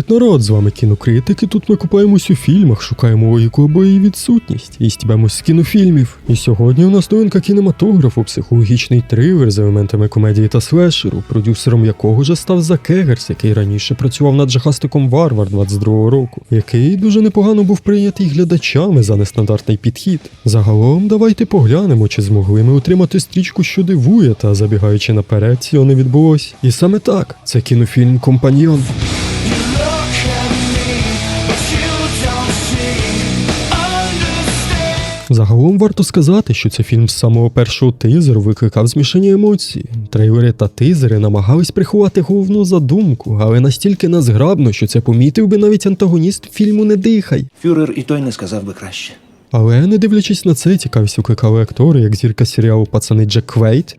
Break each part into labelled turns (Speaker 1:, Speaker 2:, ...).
Speaker 1: Привіт, народ! З вами кінокритики. Тут ми купаємось у фільмах, шукаємо логіку або її відсутність і стібемось з кінофільмів. І сьогодні у нас новинка кінематографу, психологічний тривер з елементами комедії та слешеру, продюсером якого же став Зак Егерс, який раніше працював над жахастиком Варвар 22-го року, який дуже непогано був прийнятий глядачами за нестандартний підхід. Загалом, давайте поглянемо, чи змогли ми отримати стрічку, що дивує, та забігаючи наперед, цього не відбулось. І саме так, це кінофільм Компаньйон. Загалом варто сказати, що цей фільм з самого першого тизеру викликав змішані емоції. Трейлери та тизери намагались приховати головну задумку, але настільки назграбно, що це помітив би навіть антагоніст фільму Не дихай.
Speaker 2: Фюрер і той не сказав би краще.
Speaker 1: Але не дивлячись на це, цікавість викликали актори, як зірка серіалу Пацани Джек Квейт,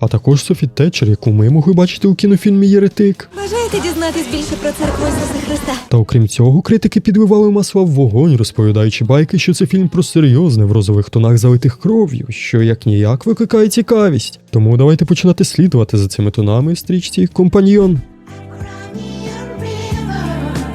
Speaker 1: а також Софі Тетчер, яку ми могли бачити у кінофільмі Єретик.
Speaker 3: Бажаєте дізнатись більше про церкву Ісуса Христа?
Speaker 1: Та окрім цього, критики підливали масла в вогонь, розповідаючи байки, що це фільм про серйозне в розових тонах залитих кров'ю, що як ніяк викликає цікавість. Тому давайте починати слідувати за цими тонами в стрічці Компаньйон.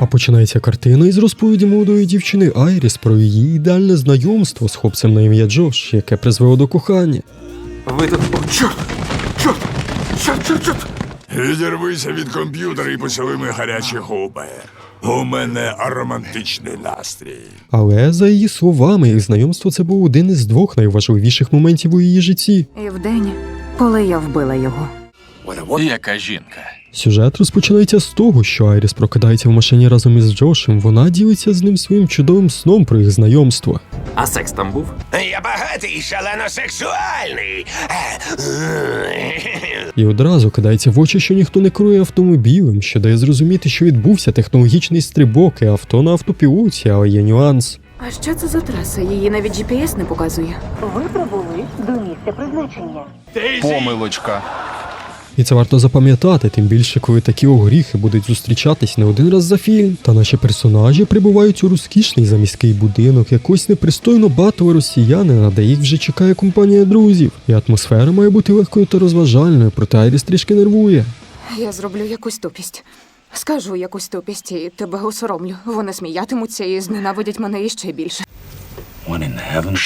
Speaker 1: А починається картина із розповіді молодої дівчини Айріс про її ідеальне знайомство з хлопцем на ім'я Джош, яке призвело до кохання.
Speaker 4: Ви тут. О, чорт! Чорт! Чорт, чорт, чорт!
Speaker 5: Відірвися від комп'ютера і поцілуй мої гарячі губи. У мене романтичний настрій.
Speaker 1: Але за її словами, їх знайомство це був один із двох найважливіших моментів у її житті.
Speaker 6: І в день, коли я вбила його.
Speaker 4: Яка жінка?
Speaker 1: Сюжет розпочинається з того, що Айріс прокидається в машині разом із Джошем. Вона ділиться з ним своїм чудовим сном про їх знайомство.
Speaker 4: А секс там був?
Speaker 5: Я багатий і шалено сексуальний.
Speaker 1: І одразу кидається в очі, що ніхто не керує автомобілем, що дає зрозуміти, що відбувся технологічний стрибок і авто на автопілоті, але є нюанс.
Speaker 6: А що це за траса? Її навіть GPS не показує.
Speaker 7: Ви прибули до місця призначення.
Speaker 4: Помилочка.
Speaker 1: І це варто запам'ятати, тим більше, коли такі огріхи будуть зустрічатись не один раз за фільм. Та наші персонажі прибувають у розкішний заміський будинок якось непристойно багатого росіянина, де їх вже чекає компанія друзів. І атмосфера має бути легкою та розважальною, проте Айріс трішки нервує.
Speaker 6: Я зроблю якусь тупість. Скажу якусь тупість і тебе осоромлю. Вони сміятимуться і зненавидять мене іще більше.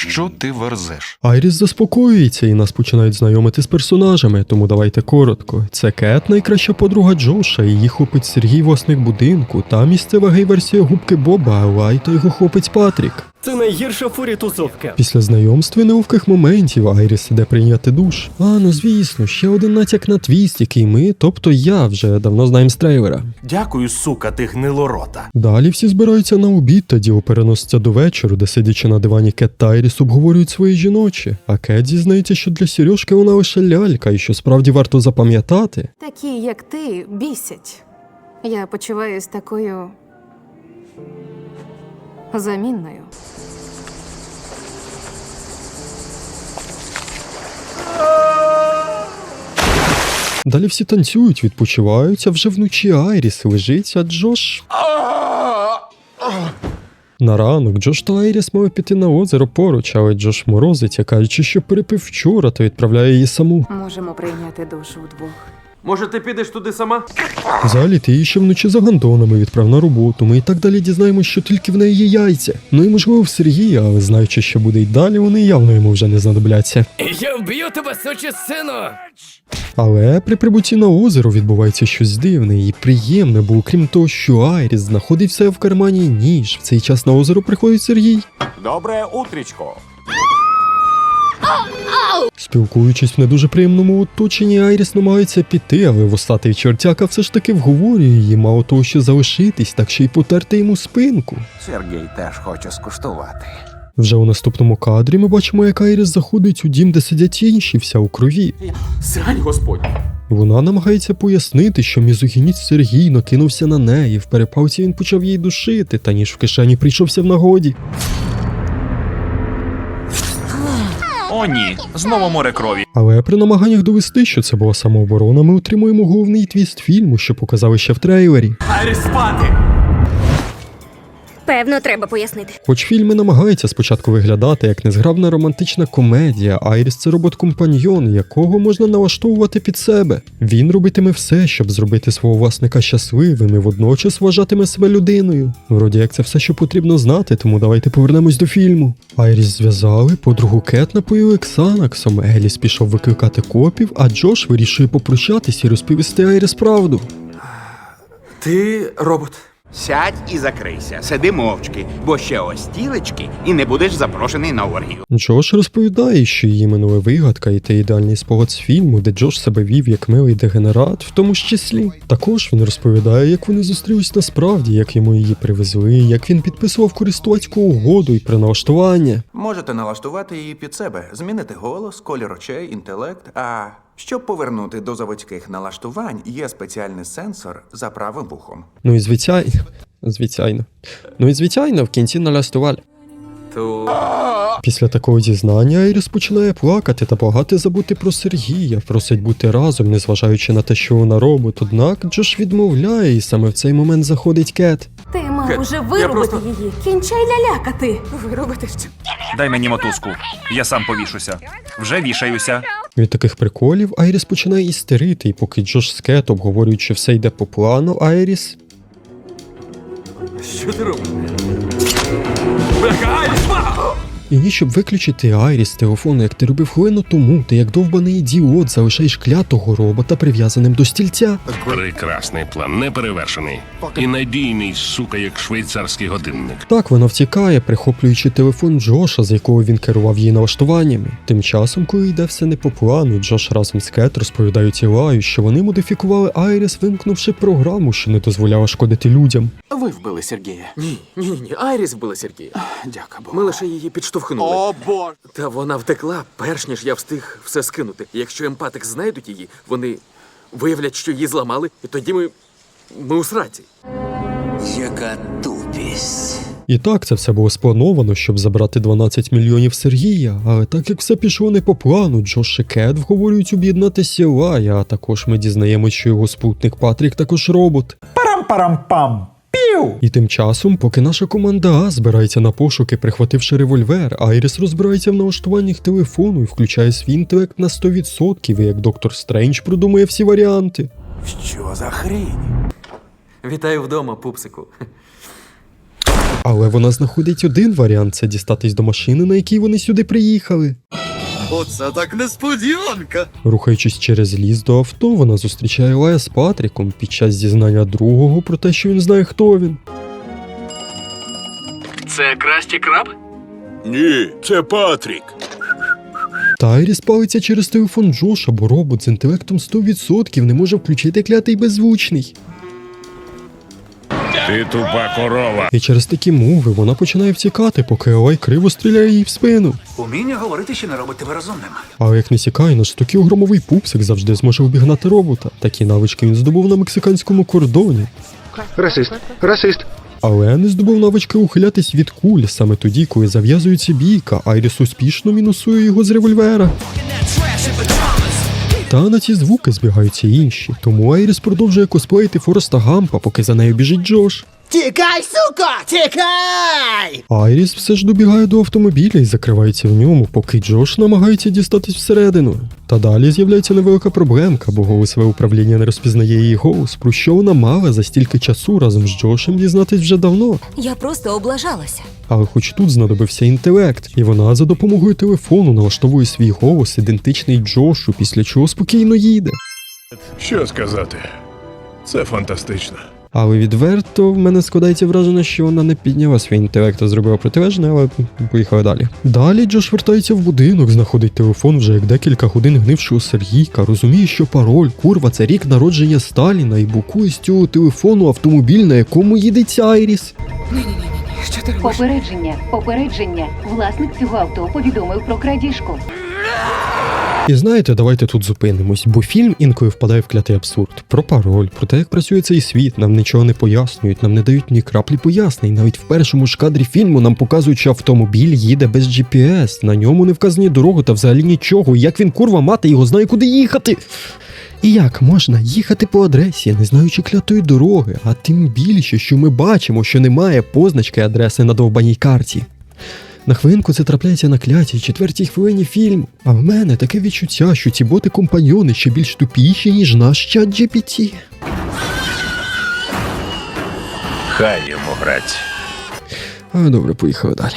Speaker 4: Що ти верзеш?
Speaker 1: Айріс заспокоюється і нас починають знайомити з персонажами, тому давайте коротко. Це Кет, найкраща подруга Джоша, її хлопець Сергій власник будинку, та місцева гей-версія губки Боба, Алай та його хлопець Патрік.
Speaker 8: Це найгірша фурі тусовка.
Speaker 1: Після знайомства і неловких моментів Айріс іде прийняти душ. А ну звісно, ще один натяк на твіст, який ми, тобто я, вже давно знаємо з трейлера.
Speaker 8: Дякую, сука, ти гнилорота.
Speaker 1: Далі всі збираються на обід, та діло переноситься до вечора, де сидячи на дивані Кет та Айріс обговорюють свої жіночі. А Кет зізнається, що для Сережки вона лише лялька, і що справді варто запам'ятати.
Speaker 6: Такі, як ти, бісять. Я почуваюсь такою. Замінною.
Speaker 1: Далі всі танцюють, відпочиваються, вже вночі Айріс лежить, а Джош. На ранок Джош та Айріс мали піти на озеро поруч, але Джош морозиться, кажучи, що перепив вчора, та відправляє її саму.
Speaker 6: Можемо прийняти душ вдвох.
Speaker 8: Може, ти підеш туди сама?
Speaker 1: Взагалі, ти її ще вночі за гандонами відправ на роботу. Ми і так далі дізнаємося, що тільки в неї є яйця. Ну і можливо в Сергія, але знаючи, що буде й далі, вони явно йому вже не знадобляться.
Speaker 8: Я вб'ю тебе, суче сину!
Speaker 1: Але при прибутті на озеро відбувається щось дивне і приємне, бо окрім того, що Айріс себе в кармані ніж. В цей час на озеро приходить Сергій.
Speaker 5: Добре утрічко.
Speaker 1: Спілкуючись в не дуже приємному оточенні, Айріс намагається піти, але вустатий чортяка все ж таки вговорює її, мало того, що залишитись, так ще й потерти йому спинку.
Speaker 2: Сергій теж хоче скуштувати.
Speaker 1: Вже у наступному кадрі ми бачимо, як Айріс заходить у дім, де сидять інші, вся у крові.
Speaker 8: Срань господь.
Speaker 1: Вона намагається пояснити, що мізогініст Сергій накинувся на неї. В перепалці він почав її душити, та ніж в кишені прийшовся в нагоді.
Speaker 4: О, ні, знову море крові.
Speaker 1: Але при намаганнях довести, що це була самооборона, ми отримуємо головний твіст фільму, що показали ще в трейлері.
Speaker 8: Спати!
Speaker 9: Певно, треба пояснити.
Speaker 1: Хоч фільм і намагається спочатку виглядати як незграбна романтична комедія, Айріс це робот-компаньйон, якого можна налаштовувати під себе. Він робитиме все, щоб зробити свого власника щасливим і водночас вважатиме себе людиною. Вроді як це все, що потрібно знати, тому давайте повернемось до фільму. Айріс зв'язали, подругу Кет напоїли Ксанаксом, Еліс пішов викликати копів, а Джош вирішує попрощатись і розповісти Айріс правду.
Speaker 8: Ти робот.
Speaker 10: Сядь і закрийся, сиди мовчки, бо ще ось стілечки, і не будеш запрошений на оргію.
Speaker 1: Джош розповідає, що її минула вигадка і те ідеальний спогад з фільму, де Джош себе вів як милий дегенерат, в тому ж числі. Також він розповідає, як вони зустрілись насправді, як йому її привезли, як він підписував користувацьку угоду і при налаштування.
Speaker 2: Можете налаштувати її під себе, змінити голос, колір очей, інтелект. А щоб повернути до заводських налаштувань, є спеціальний сенсор за правим вухом.
Speaker 1: Ну і звичайно, звичайно. Ну і звичайно, в кінці налаштували. Після такого зізнання Айріс починає плакати та благати забути про Сергія, просить бути разом, незважаючи на те, що вона робить. Однак Джош відмовляє, і саме в цей момент заходить Кет.
Speaker 9: Ти мав
Speaker 8: Кет,
Speaker 9: уже
Speaker 8: я
Speaker 9: виробити
Speaker 8: просто-
Speaker 9: її. Кінчай лялякати.
Speaker 6: Виробити що?
Speaker 11: Дай мені мотузку. Я сам повішуся. Вже вішаюся.
Speaker 1: Від таких приколів Айріс починає істерити, і поки Джош з Кет обговорюючи що все йде по плану, Айріс
Speaker 8: що ти робиш? Бляха, Айріс, ба!
Speaker 1: І ні, щоб виключити Айріс з телефону, як ти робив хвилину тому, ти як довбаний ідіот залишаєш клятого робота прив'язаним до стільця.
Speaker 5: Прекрасний план, неперевершений. І надійний, сука, як швейцарський годинник.
Speaker 1: Так вона втікає, прихоплюючи телефон Джоша, з якого він керував її налаштуваннями. Тим часом, коли йде все не по плану, Джош разом з Кет розповідають Ілаю, що вони модифікували Айріс, вимкнувши програму, що не дозволяла шкодити людям.
Speaker 2: Ви вбили Сергія.
Speaker 8: Ні, ні, ні, Айріс вбила Сергія.
Speaker 2: Дяка Богу.
Speaker 8: Ми лише її підштовхнули.
Speaker 10: О, боже!
Speaker 8: Та вона втекла, перш ніж я встиг все скинути. Якщо емпатик знайдуть її, вони виявлять, що її зламали, і тоді ми. ми у сраці.
Speaker 2: Яка тупість.
Speaker 1: І так це все було сплановано, щоб забрати 12 мільйонів Сергія, але так як все пішло не по плану, Джош і Кет вговорюють об'єднатися Ілая, а також ми дізнаємось, що його спутник Патрік також робот.
Speaker 4: Парам-парам-пам. Пів!
Speaker 1: І тим часом, поки наша команда А збирається на пошуки, прихвативши револьвер, Айріс розбирається в налаштуваннях телефону і включає свій інтелект на 100%, і як доктор Стрендж продумує всі варіанти.
Speaker 2: Що за хрінь?
Speaker 8: Вітаю вдома, пупсику.
Speaker 1: Але вона знаходить один варіант це дістатись до машини, на якій вони сюди приїхали.
Speaker 4: Оце так несподіванка.
Speaker 1: Рухаючись через ліс до авто, вона зустрічає Лая з Патріком під час зізнання другого про те, що він знає, хто він.
Speaker 8: Це красті краб?
Speaker 5: Ні, це Патрік.
Speaker 1: Та Айріс палиться через телефон Джоша, бо робот з інтелектом 100% не може включити клятий беззвучний.
Speaker 5: Ти тупа корова.
Speaker 1: І через такі мови вона починає втікати, поки Елай криво стріляє їй в спину.
Speaker 2: Уміння говорити ще не робить тебе розумним.
Speaker 1: Але як не сікає, наш 100 кілограмовий пупсик завжди зможе обігнати робота. Такі навички він здобув на мексиканському кордоні.
Speaker 10: Расист, расист.
Speaker 1: Але не здобув навички ухилятись від куль саме тоді, коли зав'язується бійка, Айріс успішно мінусує його з револьвера. Та на ці звуки збігаються інші, тому Айріс продовжує косплеїти Фореста Гампа, поки за нею біжить Джош.
Speaker 10: Тікай, сука! Тікай!
Speaker 1: Айріс все ж добігає до автомобіля і закривається в ньому, поки Джош намагається дістатись всередину. Та далі з'являється невелика проблемка, бо голосове управління не розпізнає її голос, про що вона мала за стільки часу разом з Джошем дізнатись вже давно.
Speaker 3: Я просто облажалася.
Speaker 1: Але хоч тут знадобився інтелект, і вона за допомогою телефону налаштовує свій голос ідентичний Джошу, після чого спокійно їде.
Speaker 5: Що сказати? Це фантастично.
Speaker 1: Але відверто в мене складається враження, що вона не підняла свій інтелект, а зробила протилежне, але поїхали далі. Далі Джош вертається в будинок, знаходить телефон вже як декілька годин гнившого Сергійка, розуміє, що пароль, курва, це рік народження Сталіна, і букує з цього телефону автомобіль, на якому їде ця Айріс.
Speaker 6: Що ти робиш?
Speaker 7: Попередження, попередження. Власник цього авто повідомив про крадіжку.
Speaker 1: І знаєте, давайте тут зупинимось, бо фільм інколи впадає в клятий абсурд. Про пароль, про те, як працює цей світ, нам нічого не пояснюють, нам не дають ні краплі пояснень. Навіть в першому ж кадрі фільму нам показують, що автомобіль їде без GPS, на ньому не вказані дороги та взагалі нічого. Як він курва мати його знає, куди їхати. І як можна їхати по адресі, не знаючи клятої дороги, а тим більше, що ми бачимо, що немає позначки адреси на довбаній карті. На хвилинку це трапляється на клятій четвертій хвилині фільму. А в мене таке відчуття, що ці боти-компаньйони ще більш тупіші, ніж наш чат GPT.
Speaker 11: Хай йому грать.
Speaker 1: А, добре, поїхали далі.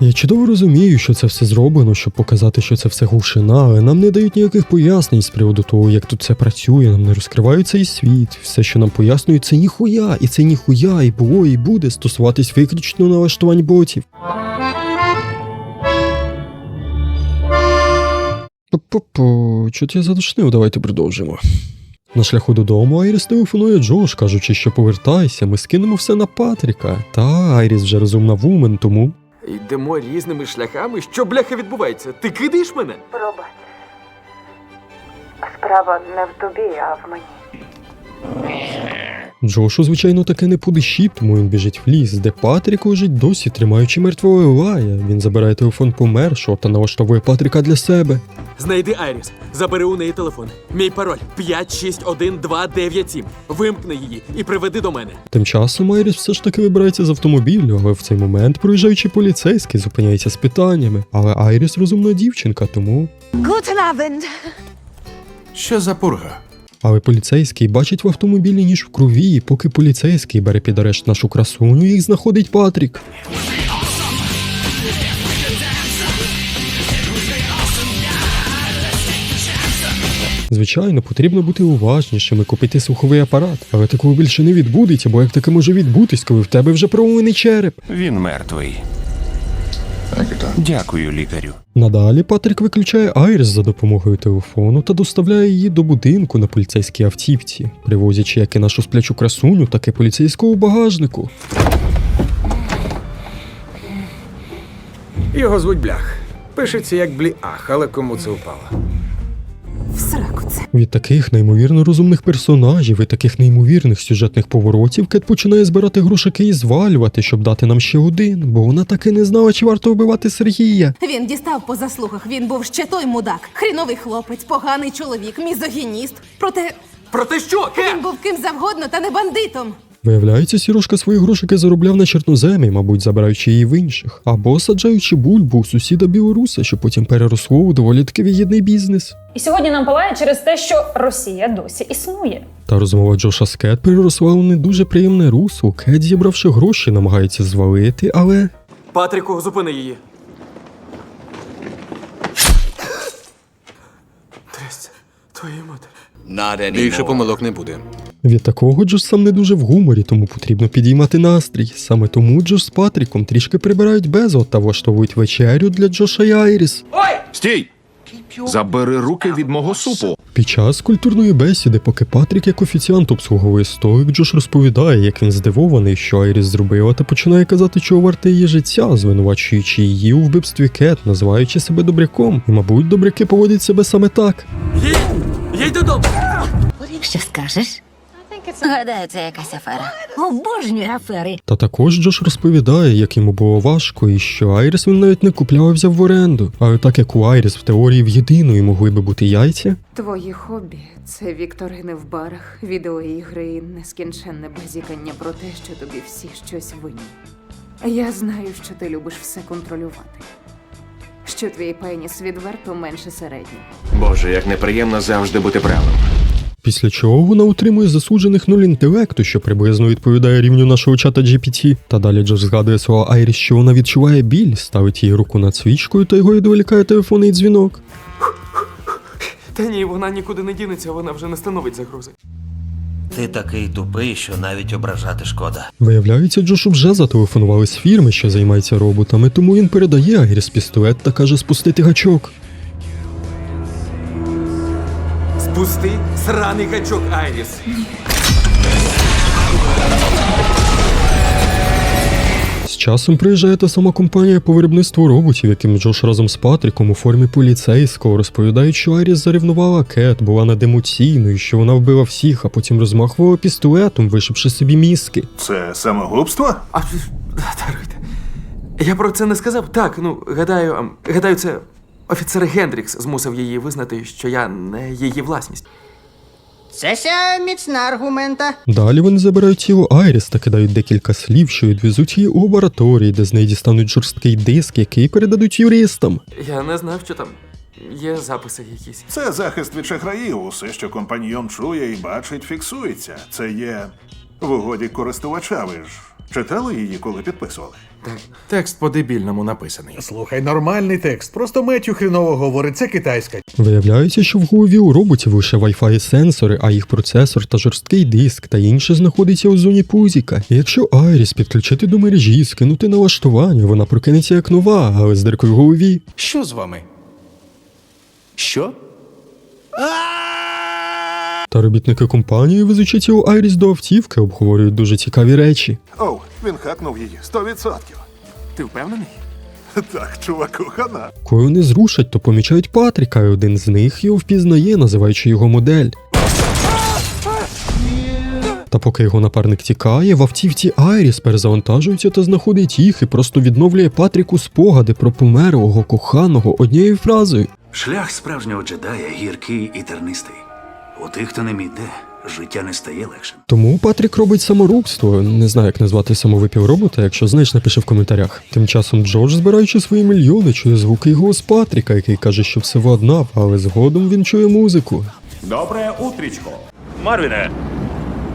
Speaker 1: Я чудово розумію, що це все зроблено, щоб показати, що це все глушина, але нам не дають ніяких пояснень з приводу того, як тут це працює, нам не розкривають цей світ. Все, що нам пояснюють, це ніхуя, і це ніхуя, і було, і буде стосуватись виключно налаштувань ботів. Пу-пу-пу, чого я задушнив, давайте продовжимо. На шляху додому Айріс телефонує Джош, кажучи, що повертайся, ми скинемо все на Патріка. Та Айріс вже розумна вумен, тому
Speaker 8: Йдемо різними шляхами. Що бляха відбувається? Ти кидаєш мене?
Speaker 6: Пробач. Справа не в тобі, а в мені.
Speaker 1: Джошу, звичайно, таке не душі, тому він біжить в ліс, де Патрік лежить досі, тримаючи мертвого Елая. Він забирає телефон помершого та налаштовує Патріка для себе.
Speaker 8: Знайди Айріс, забери у неї телефон. Мій пароль 561297. Вимкни її і приведи до мене.
Speaker 1: Тим часом Айріс все ж таки вибирається з автомобілю, але в цей момент проїжджаючи поліцейський зупиняється з питаннями. Але Айріс розумна дівчинка, тому.
Speaker 3: Abend.
Speaker 4: Що за пурга?
Speaker 1: Але поліцейський бачить в автомобілі ніж в крові, і поки поліцейський бере під арешт нашу красуню, їх знаходить Патрік. Звичайно, потрібно бути уважнішим і купити слуховий апарат, але такого більше не відбудеться, бо як таке може відбутись, коли в тебе вже проломлений череп.
Speaker 11: Він мертвий. Дякую, лікарю.
Speaker 1: Надалі Патрік виключає Айріс за допомогою телефону та доставляє її до будинку на поліцейській автівці, привозячи як і нашу сплячу красуню, так і поліцейського багажнику.
Speaker 4: Його звуть Блях. Пишеться як бліах, але кому це впало?
Speaker 1: Від таких неймовірно розумних персонажів і таких неймовірних сюжетних поворотів Кет починає збирати грушики і звалювати, щоб дати нам ще один, бо вона таки не знала, чи варто вбивати Сергія.
Speaker 9: Він дістав по заслугах. Він був ще той мудак. Хріновий хлопець, поганий чоловік, мізогініст. Проте
Speaker 8: Проте що? Кет?
Speaker 9: він був ким завгодно, та не бандитом.
Speaker 1: Виявляється, Сірошка свої грошики заробляв на чорноземі, мабуть, забираючи її в інших, або саджаючи бульбу у сусіда білоруса, що потім переросло у доволі таки вигідний бізнес.
Speaker 12: І сьогодні нам палає через те, що Росія досі існує.
Speaker 1: Та розмова Джоша з Кет переросла у не дуже приємне русло. Кет, зібравши гроші, намагається звалити, але
Speaker 8: Патріку, зупини її. Трясся, твою матер.
Speaker 4: Більше помилок не буде.
Speaker 1: від такого Джош сам не дуже в гуморі, тому потрібно підіймати настрій. Саме тому Джош з Патріком трішки прибирають безлад та влаштовують вечерю для Джоша і Айріс.
Speaker 4: Стій! Забери руки від мого супу.
Speaker 1: Під час культурної бесіди, поки Патрік як офіціант обслуговує столик, Джош розповідає, як він здивований, що Айріс зробила, та починає казати, чого варте її життя, звинувачуючи її у вбивстві Кет, називаючи себе добряком. І, мабуть, добряки поводять себе саме так.
Speaker 8: Їдь додому!
Speaker 3: Що скажеш? Гадаю, це якась афера. Обожнюю афери.
Speaker 1: Та також Джош розповідає, як йому було важко, і що Айріс він навіть не купляв, а взяв в оренду. Але так як у Айріс в теорії в єдиної могли би бути яйця,
Speaker 6: Твої хобі це вікторини в барах, відеоігри і нескінченне базікання про те, що тобі всі щось винні. Я знаю, що ти любиш все контролювати. Що твій пеніс відверто менше середнього.
Speaker 4: Боже, як неприємно завжди бути правим.
Speaker 1: після чого вона утримує засуджених нуль інтелекту, що приблизно відповідає рівню нашого чата GPT. Та далі Джош згадує слова Айріс, що вона відчуває біль, ставить їй руку над свічкою та його відволікає телефонний дзвінок.
Speaker 8: Та ні, вона нікуди не дінеться, вона вже не становить загрози.
Speaker 13: Ти такий тупий, що навіть ображати шкода.
Speaker 1: Виявляється, Джошу вже зателефонували з фірми, що займається роботами, тому він передає Айріс пістолет та каже спустити гачок.
Speaker 8: Спусти сраний гачок, Айріс.
Speaker 1: Часом приїжджає та сама компанія по виробництву роботів, яким Джош разом з Патріком у формі поліцейського розповідають, що Айріс заревнувала Кет, була надемоційною, що вона вбила всіх, а потім розмахувала пістолетом, вишивши собі мізки.
Speaker 5: Це самогубство?
Speaker 8: А даруйте. Я про це не сказав. Так, ну гадаю, гадаю, це офіцер Гендрікс змусив її визнати, що я не її власність.
Speaker 14: Це ся міцна аргумента.
Speaker 1: Далі вони забирають тіло Айріс та кидають декілька слів, що відвезуть її у лабораторії, де з неї дістануть жорсткий диск, який передадуть юристам.
Speaker 8: Я не знав, що там є записи якісь.
Speaker 4: Це захист від шахраїв. Усе, що компаньйон чує і бачить, фіксується. Це є в угоді користувача. Ви ж читали її, коли підписували?
Speaker 15: Текст по-дебільному написаний.
Speaker 16: Слухай, нормальний текст. Просто Меттю хріново говорить, це китайська.
Speaker 1: Виявляється, що в голові у роботів лише Wi-Fi сенсори, а їх процесор та жорсткий диск та інше знаходиться у зоні пузіка. І якщо Айріс підключити до мережі, скинути налаштування, вона прокинеться як нова, але з диркою в голові.
Speaker 15: Що з вами? Що?
Speaker 1: Та робітники компанії, везучи тіло Айріс до автівки, обговорюють дуже цікаві речі.
Speaker 4: Оу, він хакнув її. Сто відсотків.
Speaker 15: Ти впевнений?
Speaker 4: Так, чуваку, хана.
Speaker 1: Коли вони зрушать, то помічають Патріка, і один з них його впізнає, називаючи його модель. Та поки його напарник тікає, в автівці Айріс перезавантажується та знаходить їх і просто відновлює Патріку спогади про померлого коханого однією фразою.
Speaker 17: Шлях справжнього джедая гіркий і тернистий. У тих, хто ним іде, життя не стає легшим.
Speaker 1: Тому Патрік робить саморубство. Не знаю, як назвати самовипів робота. Якщо знаєш, напиши в коментарях. Тим часом Джордж, збираючи свої мільйони, чує звуки голос з Патріка, який каже, що все владнав, але згодом він чує музику.
Speaker 11: Добре утрічко. Марвіне,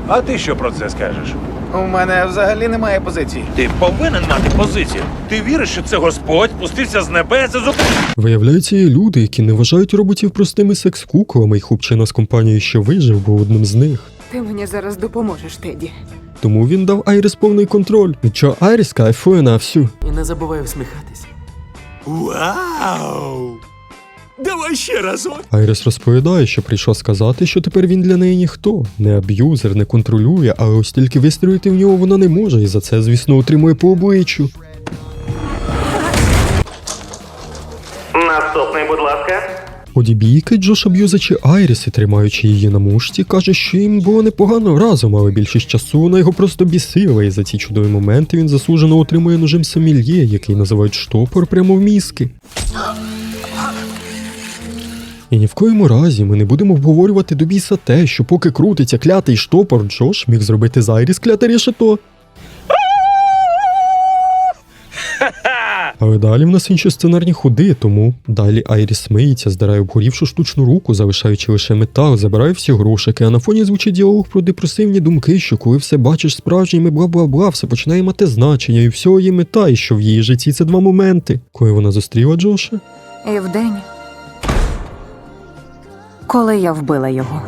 Speaker 11: а ти що про це скажеш?
Speaker 15: У мене взагалі немає позиції.
Speaker 11: Ти повинен мати позицію. Ти віриш, що це Господь спустився з небес і зупинив.
Speaker 1: Виявляється, є люди, які не вважають роботів простими секс-куклами, і хлопчина з компанією, що вижив, був одним з них.
Speaker 6: Ти мені зараз допоможеш, Теді.
Speaker 1: Тому він дав Айріс повний контроль. Від чого Айріс кайфує на всю.
Speaker 8: І не забувай усміхатись.
Speaker 5: Вау! Давай ще разок.
Speaker 1: Айріс розповідає, що прийшов сказати, що тепер він для неї ніхто, не аб'юзер, не контролює, але ось тільки вистрілити в нього вона не може, і за це, звісно, отримує по обличчю.
Speaker 18: Наступний, будь ласка.
Speaker 1: Ході бійки Джош аб'юзачи Айріс і тримаючи її на мушці, каже, що їм було непогано разом, але більшість часу вона його просто бісила, і за ці чудові моменти він заслужено отримує ножем сомельє, який називають штопор прямо в мізки. І ні в коєму разі ми не будемо обговорювати до біса те, що поки крутиться клятий штопор, Джош міг зробити з Айріс кляте решето. Але далі в нас інші сценарні ходи, тому далі Айріс миється, здирає обгорівшу штучну руку, залишаючи лише метал, забирає всі грошики, а на фоні звучить діалог про депресивні думки, що коли все бачиш справжніми бла-бла-бла, все починає мати значення, і всього є мета, і що в її житті це два моменти. Коли вона зустріла Джоша,
Speaker 6: І вдень, коли я вбила його.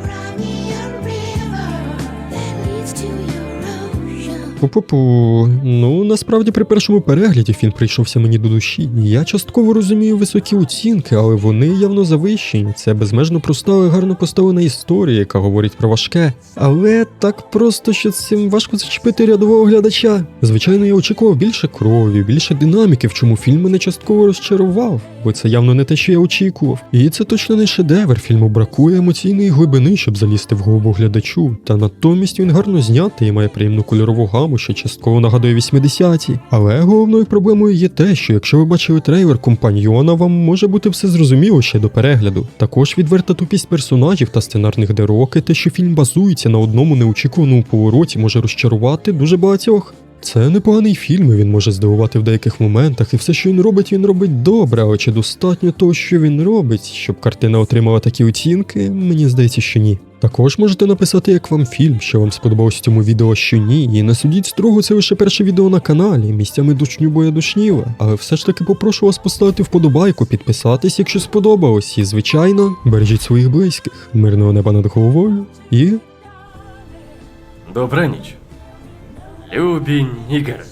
Speaker 1: Пу-пу-пу. Ну, насправді при першому перегляді фільм прийшовся мені до душі. Я частково розумію високі оцінки, але вони явно завищені. Це безмежно проста, але гарно поставлена історія, яка говорить про важке. Але так просто, що цим важко зачепити рядового глядача. Звичайно, я очікував більше крові, більше динаміки, в чому фільм мене частково розчарував, бо це явно не те, що я очікував. І це точно не шедевр. Фільму бракує емоційної глибини, щоб залізти в голову глядачу. Та натомість він гарно знятий і має приємну кольорову гаму, що частково нагадує 80-ті. Але головною проблемою є те, що якщо ви бачили трейлер компаньйона, вам може бути все зрозуміло ще до перегляду. Також відверта тупість персонажів та сценарних дероки, те, що фільм базується на одному неочікуваному повороті, може розчарувати дуже багатьох. Це непоганий фільм, і він може здивувати в деяких моментах, і все, що він робить, він робить добре, але чи достатньо того, що він робить, щоб картина отримала такі оцінки, мені здається, що ні. Також можете написати, як вам фільм, що вам сподобалось в цьому відео, що ні, і не судіть строго, це лише перше відео на каналі, місцями душню бо я душніла. Але все ж таки попрошу вас поставити вподобайку, підписатись, якщо сподобалось, і звичайно, бережіть своїх близьких, мирного неба над головою і
Speaker 8: Добра ніч. Любі нігери.